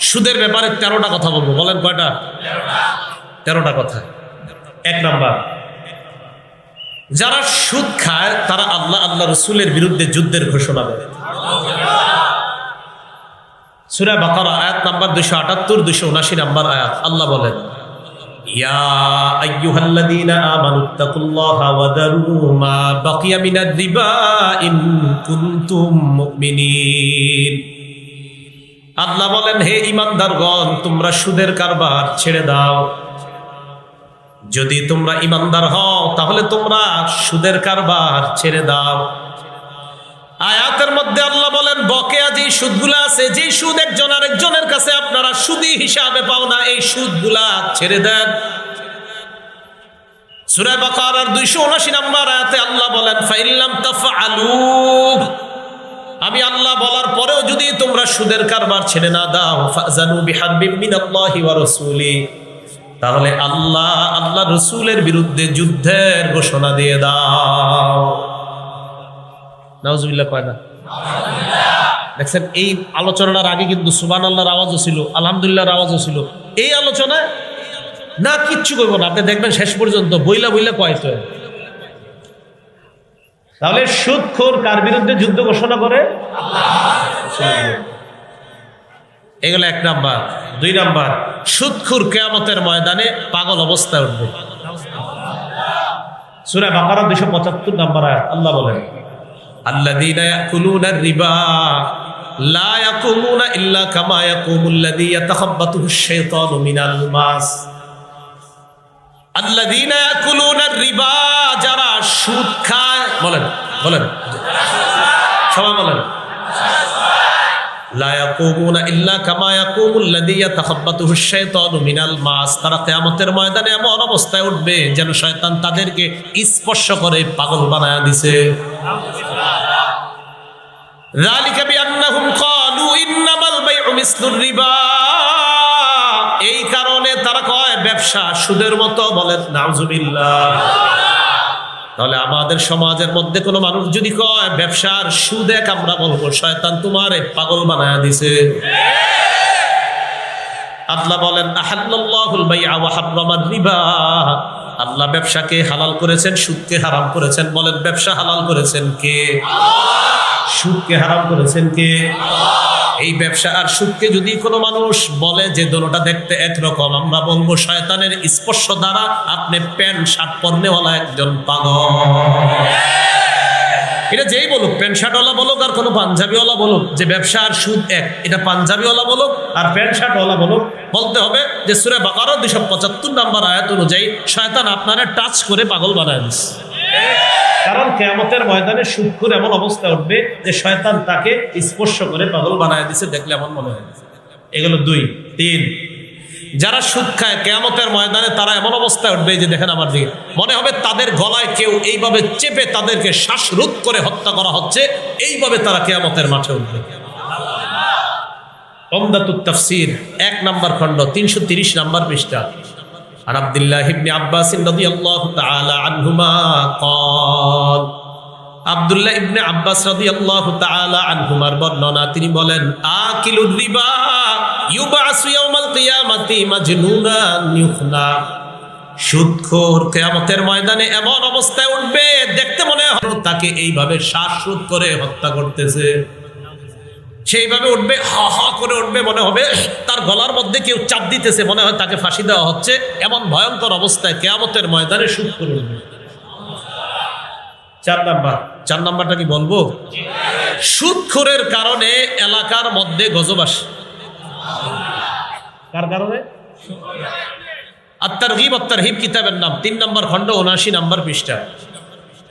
সুদের ব্যাপারে তেরোটা কথা বলব। বলেন কয়টা? তেরোটা কথা। এক নাম্বার। যারা সুদ খায়, তারা আল্লাহ আল্লাহ রসুলের বিরুদ্ধে যুদ্ধের ঘোষণা দেয়। সুরা বাকারা, আয়াত নাম্বার দুশো আটাত্তর দুশো উনাশি নাম্বার আয়াত। আল্লাহ বলেন আল্লাহ বলেন, হে ইমানদারগণ, তোমরা সুদের কারবার ছেড়ে দাও। যদি তোমরা ইমানদার হও, তাহলে তোমরা সুদের কারবার ছেড়ে দাও। আয়াতের মধ্যে আল্লাহ বলেন, বকেয়া যে সুদগুলা আছে যে সুদ একজন আরেকজনের কাছে আপনারা সুদি হিসাবে পাও না, এই সুদগুলা ছেড়ে দেন। সূরা দুইশো 279 নম্বর আয়াতে আল্লাহ বলেন ফাইল্লাম তাফআলু আমি আল্লাহ বলার পরেও যদি তোমরা সুদের কারবার ছেড়ে না দাও তাহলে আল্লাহ আল্লাহ রসুলের বিরুদ্ধে যুদ্ধের ঘোষণা দিয়ে দাও। নাউজুবিল্লাহ কয় না? দেখছেন, এই আলোচনার আগে কিন্তু সুবান আল্লাহর আওয়াজও ছিল, আলহামদুলিল্লাহর আওয়াজও ছিল। এই আলোচনায় না কিচ্ছু করব না। আপনি দেখবেন শেষ পর্যন্ত বইলা বইলা কয় তো? তাহলে সুদখোর কার বিরুদ্ধে যুদ্ধ ঘোষণা করে এগুলো এক নাম্বার দুই নাম্বার সুদখুর কেয়ামতের ময়দানে পাগল অবস্থায় উঠবে সুরা বাকারা দুশো পঁচাত্তর নাম্বার আয়াত আল্লাহ বলেন الذين يأكلون الربا لا يقومون إلا كما يقوم الذي يتخبطه الشيطان من الماس الذين يأكلون الربا যারা সুদ খায় বলেন বলেন। সবাই বলেন। তারা এমন অবস্থায় উঠবে যেন তাদেরকে স্পর্শ করে পাগল বানায়া দিছে। এই কারণে তারা কয়, ব্যবসা সুদের মতো বলেন, নাউজুবিল্লাহ। তাহলে আমাদের সমাজের মধ্যে কোনো মানুষ যদি কয়, ব্যবসার সুদ আমরা বলব, শয়তান তোমার পাগল বানায়া দিছে। আল্লাহ বলেন আল্লাহ ব্যবসাকে হালাল করেছেন, সুদকে হারাম করেছেন। বলেন, ব্যবসা হালাল করেছেন কে? সুদকে হারাম করেছেন কে? এই ব্যবসা আর সুদকে যদি কোনো মানুষ বলে যে দোনোটা দেখতে একরকম, আমরা বলব, শয়তানের স্পর্শ দ্বারা আপনি প্যান্ট, শার্ট পরনেওয়ালা একজন পাগল। এটা যেই বলুক, প্যান্ট, শার্টওয়ালা বলুক আর কোনো পাঞ্জাবিওয়ালা বলুক, যে ব্যবসা আর সুদ এক, এটা পাঞ্জাবিওয়ালা বলুক আর প্যান্ট, শার্টওয়ালা বলুক, বলতে হবে যে সুরে বাকারো দুশো পঁচাত্তর নাম্বার আয়াত অনুযায়ী, শয়তান আপনারা টাচ করে পাগল বানায় দিচ্ছে কারণ কেয়ামতের ময়দানে সুক্ষুর এমন অবস্থা উঠবে যে শয়তান তাকে স্পর্শ করে পাগল বানায় দিছে, দেখলে এমন মনে হয়। এগুলো দুই। তিন। যারা সুদ খায়, কেয়ামতের ময়দানে তারা এমন অবস্থায় উঠবে যে, দেখেন আমার দিকে, মনে হবে তাদের গলায় কেউ এইভাবে চেপে তাদেরকে শ্বাসরোধ করে হত্যা করা হচ্ছে, এইভাবে তারা কেয়ামতের মাঠে উঠবে। এক নাম্বার খণ্ড, তিনশো তিরিশ নাম্বার পৃষ্ঠা। عن عبد الله بن عباس رضي الله تعالى عنهما قال আব্দুল্লাহ ইবনে আব্বাস রাদিয়াল্লাহু তাআলা আনহুমার বর্ণনা তিনি বলেন আকিলুর রিবা ইউবাসু ইয়াউমাল কিয়ামাতি মাজনুনান ইউখনা সুদখোর কিয়ামতের ময়দানে এমন অবস্থায় উঠবে দেখতে মনে হয় তাকে এইভাবে শ্বাসরোধ করে হত্যা করতেছে সেইভাবে উঠবে, হা হা করে উঠবে মনে হবে, তার গলার মধ্যে কেউ চাপ দিতেছে, মনে হয় তাকে ফাঁসি দেওয়া হচ্ছে। এমন ভয়ঙ্কর অবস্থায় কেয়ামতের ময়দানে সুদ করে উঠবে। চার নাম্বার, চার নাম্বারটা কি বলব? সুদখোরের কারণে এলাকার মধ্যে গজব আসে। কার কারণে? আত্মার হিব আত্মার হিব কিতাবের নাম। তিন নম্বর খণ্ড, উনআশি নম্বর পৃষ্ঠা।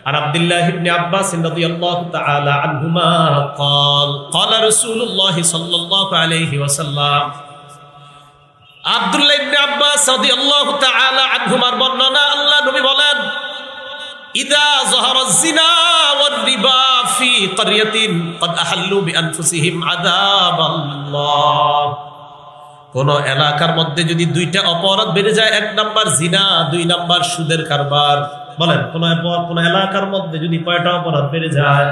عن عبد الله بن عباس رضي الله تعالى عنهما قال قال رسول الله صلى الله عليه وسلم আব্দুল্লাহ ইবনে আব্বাস রাদিয়াল্লাহু তাআলা আনহুমার বর্ণনা আল্লাহ নবী বলেন ইদা যাহারা যিনা ওয়ার রিবা ফি ক্বরিয়াতিন قد আহাল্লু বিআনফুসিহিম আযাবাল্লাহ কোন এলাকার মধ্যে যদি দুইটা অপরাধ বেড়ে যায়, এক নাম্বার জিনা, দুই নাম্বার সুদের কারবার। বলেন, কোন কোন এলাকার মধ্যে যদি কয়টা অপরাধ বেড়ে যায়?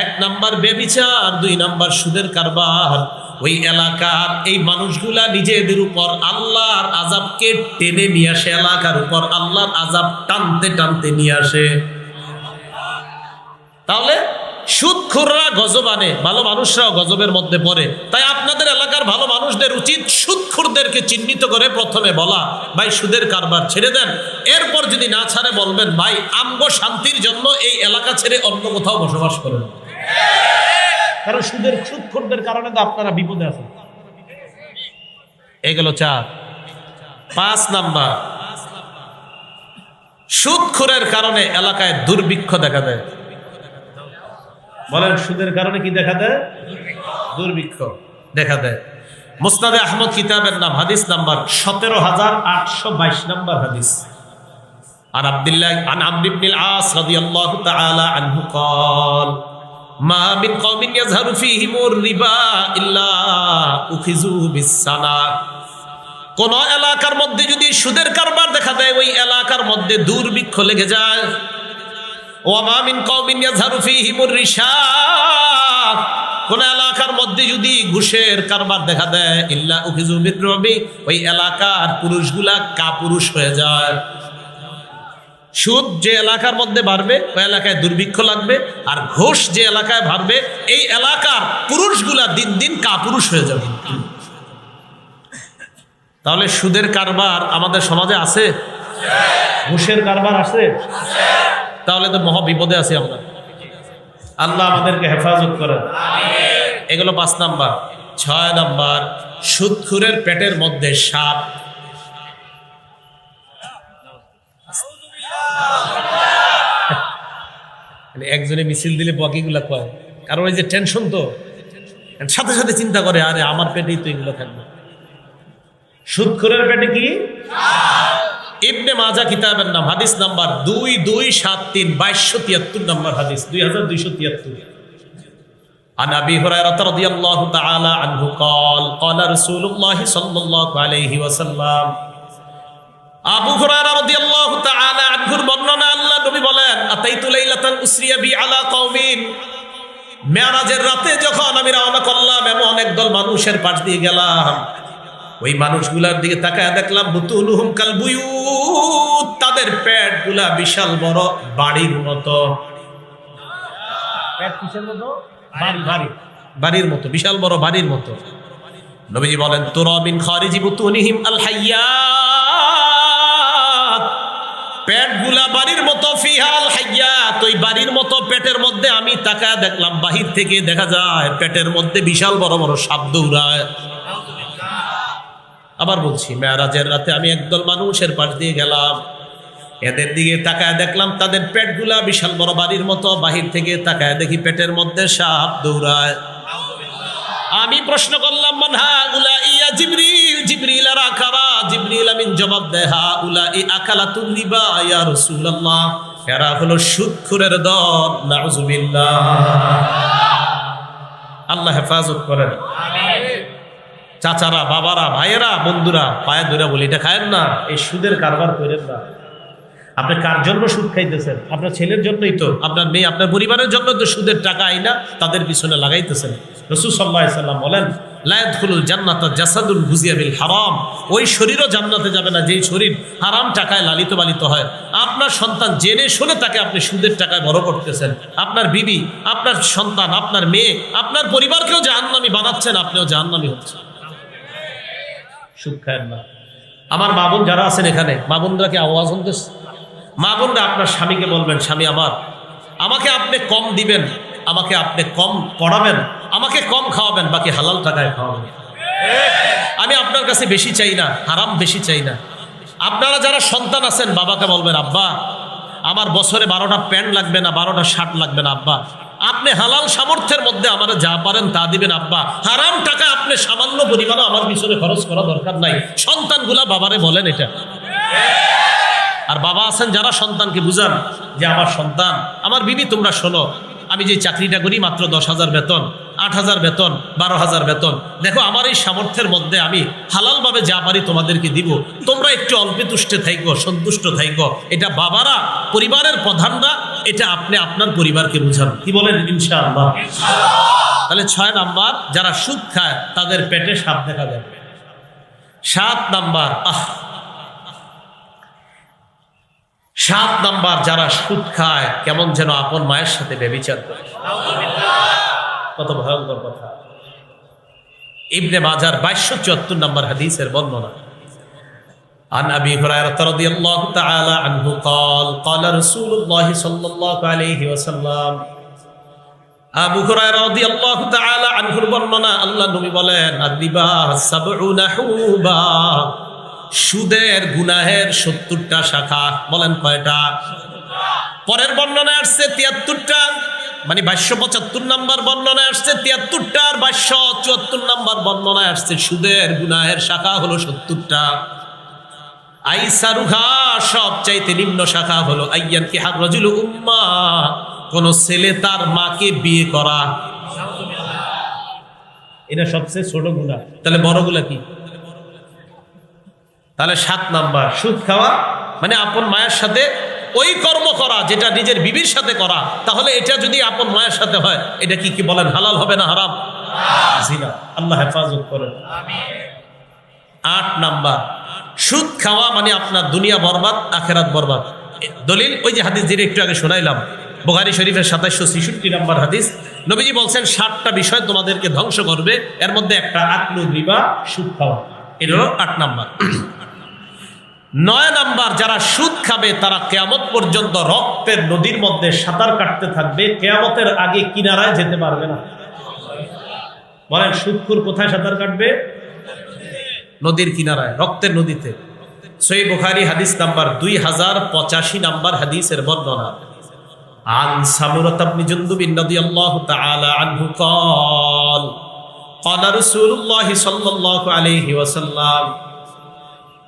এক নাম্বার বেবিচার দুই নাম্বার সুদের কারবার। ওই এলাকার এই মানুষগুলা নিজেদের উপর আল্লাহর আজাবকে টেনে নিয়ে আসে, এলাকার উপর আল্লাহর আজাব টানতে টানতে নিয়ে আসে। তাহলে সুদখোররা গজব আনে ভালো মানুষরাও গজবের মধ্যে পড়ে। তাই আপনাদের এলাকার ভালো মানুষদের উচিত সুদখোরদেরকে চিহ্নিত করে প্রথমে বলা। ভাই সুদের কারবার ছেড়ে দেন। এরপর যদি না ছাড়ে বলবেন ভাই আমগো শান্তির জন্য এই এলাকা ছেড়ে অন্য কোথাও বসবাস করেন। কারণ সুদের সুদখোরদের কারণে তো আপনারা বিপদে আছেন। এগুলো চার। পাঁচ নাম্বার। সুদখোরের কারণে এলাকায় দুর্ভিক্ষ দেখা দেয়। বলেন সুদের কারণে কি দেখা দেয় দুর্ভিক্ষ দেখা দেয় মুস্তাদে আহমদ কিতাবের নাম হাদিস নাম্বার সতেরো হাজার আটশো বাইশ নাম্বার হাদিস আর আব্দুল্লাহ আন আমর ইবনে আস রাদিয়াল্লাহু তাআলা আনহু قال মা মিন কওমিন ইয়াজহারু ফীহিমুর রিবা ইল্লা উখিযু বিসানা কোন এলাকার মধ্যে যদি সুদের কারবার দেখা দেয় ওই এলাকার মধ্যে দুর্ভিক্ষ লেগে যায় ওয়ামা মিন কওমিন ইয়াজহারু ফীহিমুর রিশাদ। কোন এলাকার মধ্যে যদি ঘুষের কারবার দেখা দেয়, ইল্লা উখিযু বিদ্রবি ওই এলাকার পুরুষগুলা কাপুরুষ হয়ে যায়। সুদ যে এলাকার মধ্যে বাড়বে, ওই এলাকায় দুর্ভিক্ষ লাগবে, আর ঘোষ যে এলাকায় বাড়বে, এই এলাকার পুরুষগুলা দিন দিন কাপুরুষ হয়ে যাবে। তাহলে সুদের কারবার আমাদের সমাজে আছে? ঘুষের কারবার আছে? তাহলে তো মহা বিপদে আছি আমরা। আল্লাহ আমাদেরকে হেফাজত করেন। এগুলো পাঁচ নাম্বার। ছয় নাম্বার সুদখুরের পেটের মধ্যে সাপ। মানে একজনে মিছিল দিলে বকিগুলা কয়। কারণ ওই যে টেনশন তো। সাথে সাথে চিন্তা করে, আরে আমার পেটেই তো এগুলো থাকবে। সুদখুরের পেটে কি? ইবনে মাজা কিতাবের নাম হাদিস নাম্বার দুই দুই সাত তিন বাইশশো তিয়াত্তর নাম্বার হাদিস দুই হাজার দুইশো তিয়াত্তর عن ابي هريره رضي الله تعالى عنه قال قال رسول الله صلى الله عليه وسلم আবু হুরায়রা রাদিয়াল্লাহু তাআলা আনহুর বর্ণনা আল্লাহ নবী বলেন আতাইতু লাইলাতান উসরিয়া বি আলা কওমিন মেরাজের রাতে যখন আমি রওনা করলাম এমন একদল মানুষের পাশ দিয়ে গেলাম ওই মানুষগুলার দিকে তাকায় দেখলাম বুতুলুহুম কাল বুয়ুত তাদের পেটগুলা বিশাল বড় বাড়ির মতো। পেট কিসের মতো? বাড়ি। বাড়ি। বাড়ির মতো বিশাল বড় বাড়ির মতো। নবীজি বলেন তুরামিন খারিজি বুতুনিহিম আল হাইয়াত পেটগুলা বাড়ির মতো ফিহাল হাইয়াত। ওই বাড়ির মতো পেটের মধ্যে আমি তাকায় দেখলাম বাহির থেকে দেখা যায় পেটের মধ্যে বিশাল বড় বড় সাপ দৌড়ায়। আবার বলছি, মেয়ারাজের রাতে আমি একদল মানুষের পাশ দিয়ে গেলাম। এদের দিকে তাকায় দেখলাম তাদের পেটগুলা বিশাল বড় বাড়ির মতো, বাহির থেকে তাকায় দেখি পেটের মধ্যে সাপ দৌড়ায়। আমি প্রশ্ন করলাম মানহা উলা ইয়া জিবরিল? আর আকারা জবাব উলা ই আকালা ইয়া এরা হলো সুদখুরের দল, নাউজুবিল্লাহ। আল্লাহ হেফাজত করেন। চাচারা, বাবারা, ভাইয়েরা, বন্ধুরা, পায়ে ধরে বলি, এটা খায়েন না, এই সুদের কারবার করেন না। আপনি কার জন্য সুদ খাইতেছেন? আপনার ছেলের জন্যই তো। আপনার মেয়ে, আপনার পরিবারের জন্য তো সুদের টাকা আইনা, তাদের পিছনে লাগাইতেছেন। রসুল সাল্লাহ সাল্লাম বলেন জাসাদুল হারাম। ওই শরীরও যাবে না শরীর হারাম টাকায় লালিত হয়। আপনার সন্তান জেনে শুনে তাকে আপনি সুদের টাকায় বড় করতেছেন। আপনার বিবি, আপনার সন্তান, আপনার মেয়ে, আপনার পরিবারকেও জাহান্নামি বানাচ্ছেন, আপনিও জাহান্নামি হচ্ছেন। সুদ খায়েন না। আমার মা বোন যারা আছেন এখানে, মা বোনরা কি আওয়াজ শুনতেছে? মা বোনরা আপনার স্বামীকে বলবেন, স্বামী আমার, আমাকে আপনি কম দিবেন, আমাকে আপনি কম পড়াবেন, আমাকে কম খাওয়াবেন, বাকি হালাল টাকায় খাওয়াবেন। আমি আপনার কাছে বেশি চাই না, হারাম বেশি চাই না। আপনারা যারা সন্তান আছেন, বাবাকে বলবেন, আব্বা, আমার বছরে বারোটা প্যান্ট লাগবে না, বারোটা শার্ট লাগবে না, আব্বা। আপনি হালাল সামর্থ্যের মধ্যে আমার যা পারেন তা দিবেন, আব্বা। হারাম টাকা আপনি সামান্য পরিমাণও আমার পিছনে খরচ করা দরকার নাই। সন্তানগুলা বাবারে বলেন এটা। আর বাবা আছেন যারা সন্তানকে বুঝান যে আমার সন্তান, আমার বিবি তোমরা শোনো। আমি যে চাকরিটা করি মাত্র দশ হাজার বেতন, আট হাজার বেতন, বারো হাজার বেতন। দেখো, আমার এই সামর্থ্যের মধ্যে আমি হালালভাবে যা পারি তোমাদেরকে দিব। তোমরা একটু অল্পে তুষ্টে সন্তুষ্ট থাইকো। এটা বাবারা, পরিবারের প্রধানরা, এটা আপনি আপনার পরিবারকে বুঝান। কি বলেন? ইনশাআল্লাহ। তাহলে ছয় নাম্বার, যারা সুদ খায়, তাদের পেটে সাপ দেখা যাবে সাত নাম্বার, আহ সাত নাম্বার যারা সুদ খায় কেমন যেন আপন মায়ের সাথে বেবিচার করে কত ভয়ঙ্কর কথা ইবনে বাজার বাইশশো চুয়াত্তর নম্বর হাদিসের বর্ণনা عن ابي هريره رضي الله تعالى عنه قال قال رسول الله صلى الله عليه وسلم আবু হুরায়রা রাদিয়াল্লাহু তাআলা আনহুর বর্ণনা আল্লাহ নবী বলেন আর-রিবা সাবউনা হুবা সুদের গুনাহের 70টা শাখা, বলেন কয়টা? পরের বর্ণনায় আসছে 73টা মানে 275 নাম্বার বর্ণনায় আসছে 73টা আর 274 নাম্বার বর্ণনায় আসছে সুদের গুনাহের শাখা হলো 70টা আইসারুহা সবচাইতে নিম্ন শাখা হলো আইয়ান কি হার রজুল উম্মা, কোন ছেলে তার মাকে বিয়ে করা। এটা সবচেয়ে ছোট গুণা তাহলে বড়গুলা কি? তাহলে সাত নাম্বার, সুদ খাওয়া মানে আপন মায়ের সাথে ওই কর্ম করা, যেটা নিজের বিবির সাথে করা, তাহলে এটা যদি আপন মায়ের সাথে হয়, এটা কি কি বলেন, হালাল হবে না হারাম? আল্লাহ হেফাজত করেন। আট নাম্বার, সুদ খাওয়া মানে আপনার দুনিয়া বরবাদ, আখেরাত বরবাদ। দলিল, ওই যে হাদিস যেটা একটু আগে শোনাইলাম, বোখারি শরীফের সাতাইশশো ছেষট্টি নাম্বার হাদিস। নবীজি বলছেন ষাটটা বিষয় তোমাদেরকে ধ্বংস করবে, এর মধ্যে একটা আকলু রিবা, সুদ খাওয়া। এটা হলো আট নাম্বার। নয় নাম্বার যারা সুদ খাবে তারা কেয়ামত পর্যন্ত রক্তের নদীর মধ্যে সাঁতার কাটতে থাকবে কেয়ামতের আগে কিনারায় যেতে পারবে না বলেন সুদখুর কোথায় সাঁতার কাটবে নদীর কিনারায় রক্তের নদীতে সই বুখারি হাদিস নাম্বার দুই হাজার পঁচাশি নাম্বার হাদিসের বর্ণনা عن سمرة بن جندب رضي الله تعالى عنه قال قال رسول الله صلى الله عليه وسلم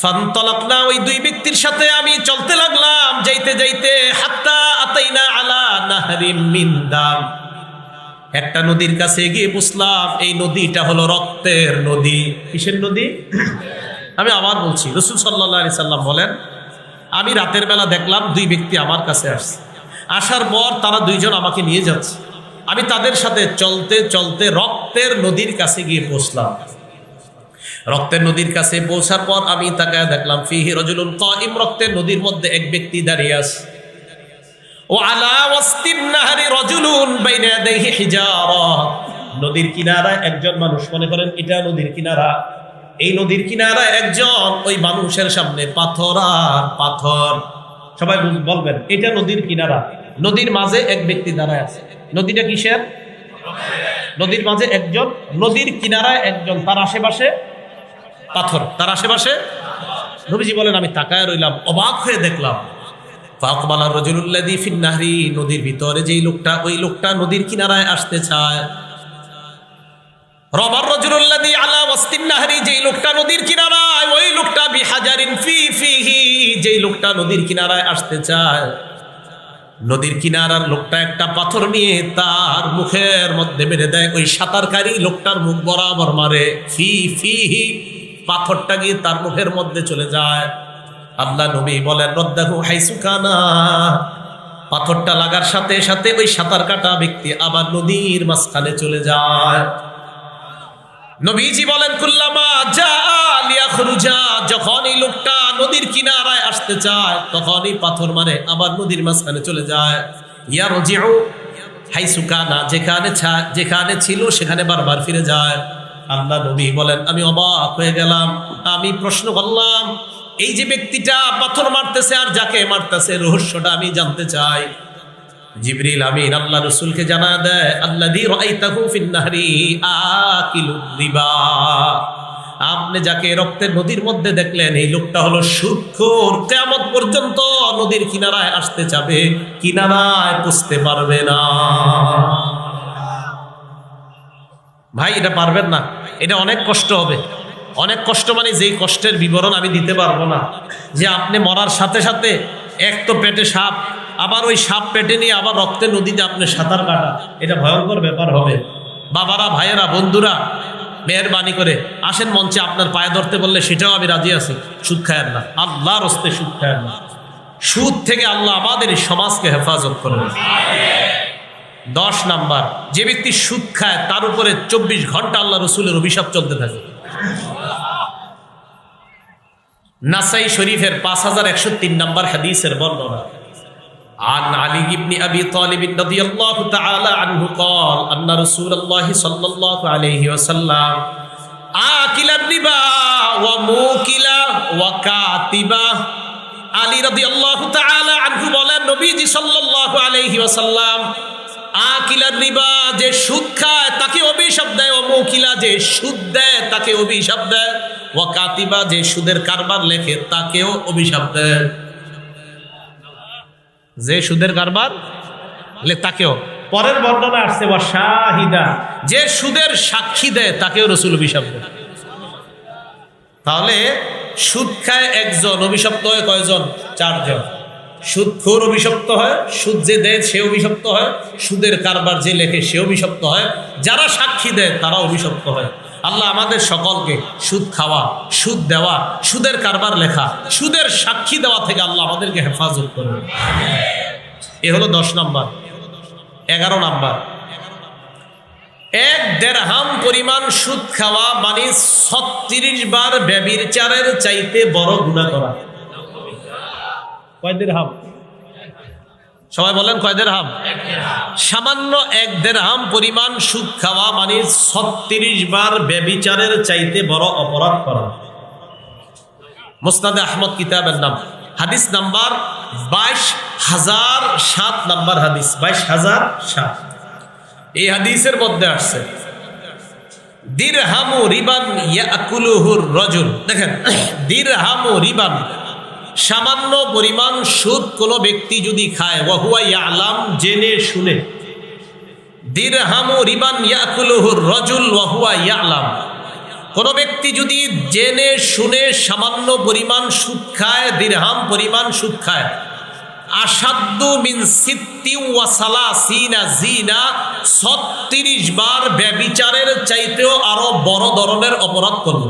ফান্তলাকনা, ওই দুই ব্যক্তির সাথে আমি চলতে লাগলাম। যাইতে যাইতে হাত্তা আতাইনা আলা নাহরিম মিন দাম। একটা নদীর কাছে গিয়ে বুঝলাম, এই নদীটা হলো রক্তের নদী। কিসের নদী? আমি আবার বলছি, রসুল সাল্লা সাল্লাম বলেন, আমি রাতের বেলা দেখলাম দুই ব্যক্তি আমার কাছে আসছে। আসার পর তারা দুইজন আমাকে নিয়ে যাচ্ছে। আমি তাদের সাথে চলতে চলতে রক্তের নদীর কাছে গিয়ে পৌঁছলাম রক্তের নদীর কাছে পৌঁছার পর আমি তাকায় দেখলাম, ফিহি রজুলুন কাইম রক্তের নদীর মধ্যে এক ব্যক্তি দাঁড়িয়ে আছে। ও আলা ওয়াস্তিন নাহারি রজুলুন বাইনা ইয়াদাইহি হিজারা। নদীর কিনারায় একজন মানুষ, মনে করেন এটা নদীর কিনারা। এই নদীর কিনারায় একজন, ওই মানুষের সামনে পাথর আর পাথর। সবাই বলবেন, এটা নদীর কিনারা। নদীর মাঝে এক ব্যক্তি দাঁড়ায় আছে। নদীটা কিসের? নদীর মাঝে একজন, নদীর কিনারায় একজন, তার আশেপাশে পাথর। তার আশেপাশে? নবীজি বলেন, আমি তাকায় রইলাম, অবাক হয়ে দেখলাম। ফাকবালা রজুল্লাদি ফিন্নাহরি নদীর ভিতরে যেই লোকটা, ওই লোকটা নদীর কিনারায় আসতে চায়। রবার রজুল্লাদি আলা ওয়াস্তিন নাহরি, যেই লোকটা নদীর কিনারায়, ওই লোকটা বিহাজারিন ফি ফিহি, যেই লোকটা নদীর কিনারায় আসতে চায়। নদীর কিনারার লোকটা একটা পাথর নিয়ে তার মুখের মধ্যে মেরে দেয়, ওই সাঁতারকারী লোকটার মুখ বরাবর মারে, ফি ফি হি পাথরটা গিয়ে তার মুখের মধ্যে চলে যায়। আল্লাহ নবী বলেন, রদ্দাহু হাইসুকানা পাথরটা লাগার সাথে সাথে ওই সাঁতার কাটা ব্যক্তি আবার নদীর মাঝখানে চলে যায়। নবীজি বলেন, কুল্লামা যা লিয়াখরুজা। যখন এই লোকটা নদীর কিনারায় আসতে চায়, তখন এই পাথর মারে আবার নদীর মাঝখানে চলে যায়। ইয়া রজিউ হাইসুকানা যেখানে যেখানে ছিল সেখানে বারবার ফিরে যায়। আল্লাহ নবী বলেন, আমি অবাক হয়ে গেলাম, আমি প্রশ্ন করলাম, এই যে ব্যক্তিটা পাথর মারতেছে আর যাকে মারতেছে, রহস্যটা আমি জানতে চাই। জিবরিল আমিন আল্লাহ রসুলকে জানা দেয় রিবা। আপনি যাকে রক্তের নদীর মধ্যে দেখলেন, এই লোকটা হলো সুদখোর কেমন পর্যন্ত নদীর কিনারায় আসতে যাবে, কিনারায় পুষতে পারবে না। ভাই, এটা পারবেন না। এটা অনেক কষ্ট হবে। অনেক কষ্ট মানে যেই কষ্টের বিবরণ আমি দিতে পারব না। যে আপনি মরার সাথে সাথে এক তো পেটে সাপ, আবার ওই সাপ পেটে নিয়ে আবার রক্তে নদীতে আপনি সাঁতার কাটা। এটা ভয়ঙ্কর ব্যাপার হবে। বাবারা, ভাইয়েরা, বন্ধুরা, মেহরবানি করে আসেন মঞ্চে আপনার পায়ে ধরতে বললে সেটাও আমি রাজি আছি। সুদ খায়ের না। আল্লাহর হস্তে সুদ খায়ের না। সুদ থেকে আল্লাহ আমাদের সমাজকে হেফাজত করবেন দশ নাম্বার যে ব্যক্তি সুদ খায় তার উপরে চব্বিশ ঘন্টা আল্লাহ রসুলের অভিশাপ চলতে থাকে নাসাই শরীফের পাঁচ হাজার একশো তিন নম্বর হাদিসের বর্ণনা عن علي بن ابي طالب رضي الله تعالى عنه قال ان رسول الله صلى الله عليه وسلم آكل الربا وموكل وكاتبه আলী রাদিয়াল্লাহু তাআলা আনহু বলেন নবীজি সাল্লাল্লাহু আলাইহি ওয়াসাল্লাম আকিলার রিবা যে সুদ খায় তাকে অভিশাপ দেয়। ও মৌকিলা যে সুদ দেয় তাকে অভিশাপ দেয়। ও কাতিবা যে সুদের কারবার লেখে তাকেও অভিশাপ দেয়। যে সুদের কারবার তাকেও। পরের বর্ণনা আসছে বা শাহিদা। যে সুদের সাক্ষী দেয় তাকেও রসুল অভিশাপ দেয়। তাহলে সুদ খায় একজন অভিশপ্ত হয় কয়জন? চারজন। সুদখোর অভিশপ্ত হয়, সুদ যে দেয় সে অভিশপ্ত হয়, সুদের কারবার যে লেখে সে অভিশপ্ত হয়, যারা সাক্ষী দেয় তারা অভিশপ্ত হয়। আল্লাহ আমাদের সকলকে সুদ খাওয়া, সুদ দেওয়া, সুদের কারবার লেখা, সুদের সাক্ষী দেওয়া থেকে আল্লাহ আমাদেরকে হেফাজত করবে এ হলো দশ নম্বর, এগারো নম্বর। এক দেড়হাম পরিমাণ সুদ খাওয়া মানে ছত্রিশ বার বেবির চারের চাইতে বড় গুণা করা। কয় দেড়হাম? সবাই বলেন কয় দেড়হাম? সামান্য এক দেড়হাম পরিমাণ সুদ খাওয়া মানে ছত্রিশ বার বেবিচারের চাইতে বড় অপরাধ করা। মোস্তাদে আহমদ কিতাবের নাম। হাদিস নাম্বার বাইশ হাজার সাত নাম্বার হাদিস। বাইশ হাজার সাত। এই হাদিসের মধ্যে আসছে, দিরহামু রিবান ইয়াকুলুহুর রজুল। দেখেন, দিরহামু রিবান সামান্য পরিমাণ সুদ কোনো ব্যক্তি যদি খায়, ওয়াহুয়া ইয়ালাম জেনে শুনে। দিরহামু রিবান ইয়াকুলুহুর রজুল, ওয়াহুয়া ইয়ালাম। কোন ব্যক্তি যদি জেনে শুনে সামান্য পরিমাণ সুদ খায়, দিরহাম পরিমাণ সুদ খায়। আসাদ্দু মিন সিত্তি ওয়াসালা সিনা জিনা, ছত্রিশ বার ব্যবিচারের চাইতেও আরও বড় ধরনের অপরাধ করল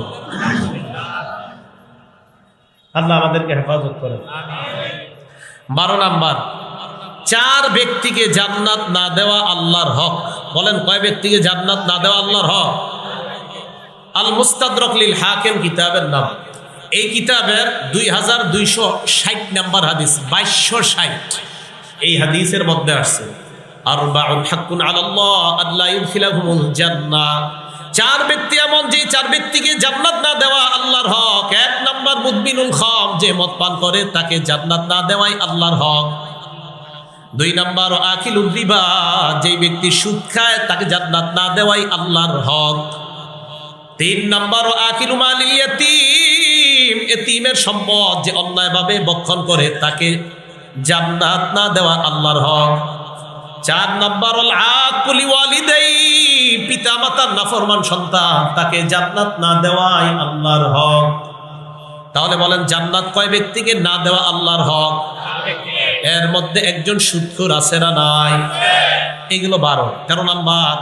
আল্লাহ আমাদেরকে হেফাজত করে বারো নাম্বার, চার ব্যক্তিকে জান্নাত না দেওয়া আল্লাহর হক। বলেন, কয় ব্যক্তিকে জান্নাত না দেওয়া আল্লাহর হক? আল মুস্তাদরকলিল হাকেম কিতাবের নাম। এই কিতাবের দুই হাজার দুইশো ষাট নাম্বার হাদিস, বাইশশো ষাট। এই হাদিসের মধ্যে আসছে আর হাক্কুন আল্লাহ আল্লাহ জান্নাহ। চার ব্যক্তি এমন যে চার ব্যক্তিকে জান্নাত না দেওয়া আল্লাহর হক, এক নাম্বার মুদবিনুল খাম যে মদ পান করে, তাকে জান্নাত না দেওয়াই আল্লাহর হক। দুই নাম্বার আকিল রিবা, যে ব্যক্তি সুদ খায়, তাকে জান্নাত না দেওয়াই আল্লাহর হক। তিন নাম্বার আকিল মালিল ইয়াতিম, এতিমের সম্পদ যে অন্যায়ভাবে বক্ষণ করে, তাকে জান্নাত না দেওয়া আল্লাহর হক। চার নাম্বার আকুলি ওয়ালিদাই পিতা মাতার নাফরমান সন্তান, তাকে জান্নাত না দেওয়াই আল্লাহর হক। তাহলে বলেন, জান্নাত কয় ব্যক্তিকে না দেওয়া আল্লাহর হক? এর মধ্যে একজন সুৎখুর আছে না নাই? এগুলো বারো। তেরো নাম্বার,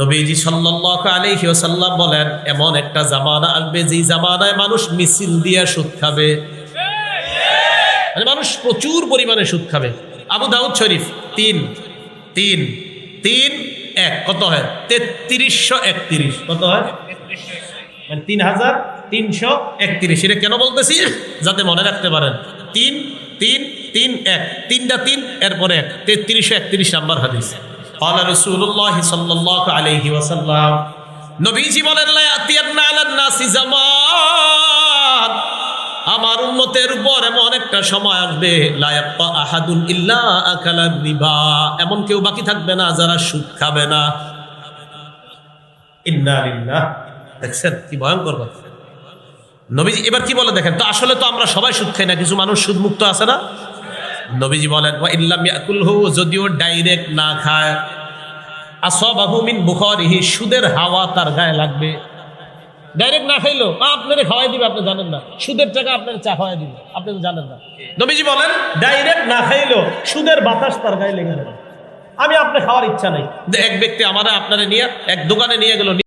নবীজি সাল্লাল্লাহু আলাইহি ওয়াসাল্লাম বলেন, এমন একটা জামানা আসবে যে জামানায় মানুষ মিছিল দিয়ে সুদ খাবে। মানে মানুষ প্রচুর পরিমাণে সুদ খাবে। আবু দাউদ শরীফ, তিন তিন তিন এক কত হয় তেত্রিশশো একত্রিশ কত হয় মানে তিন হাজার তিনশো একত্রিশ এটা কেন বলতেছি যাতে মনে রাখতে পারেন তিন তিন তিন এক তিনটা তিন এরপরে এক তেত্রিশশো একত্রিশ নাম্বার হাদিস قال رسول الله صلى الله عليه وسلم নবীজি বলেন লা ইয়াতিয়ান্না আলান নাসি জামান আমার উম্মতের উপর এমন একটা সময় আসবে, লা ইয়াবকা আহাদুন ইল্লা আকালা রিবা। এমন কেউ বাকি থাকবে না যারা সুদ খাবে না। দেখছেন কি ভয়ঙ্কর কথা। নবীজি, এবার কি বলে দেখেন? তো আসলে তো আমরা সবাই সুদ খাই না, কিছু মানুষ সুদ মুক্ত আছে না? নবীজি বলেন ইল্লাম ইয়াকুলহু যদিও ডাইরেক্ট না খায়। আসবাহু মিন বুখারিহি, সুদের হাওয়া তার গায়ে লাগবে। ডাইরেক্ট না খাইলো আপনারে খাওয়াই দিবে আপনি জানেন না। সুদের টাকা আপনার চা খাওয়াই দিবে আপনি তো জানেন না। নবীজি বলেন ডাইরেক্ট না খাইলো সুদের বাতাস তার গায়ে লেগে যাবে। আমি আপনার খাওয়ার ইচ্ছা নাই। যে এক ব্যক্তি আমার আপনারে নিয়ে এক দোকানে নিয়ে গেল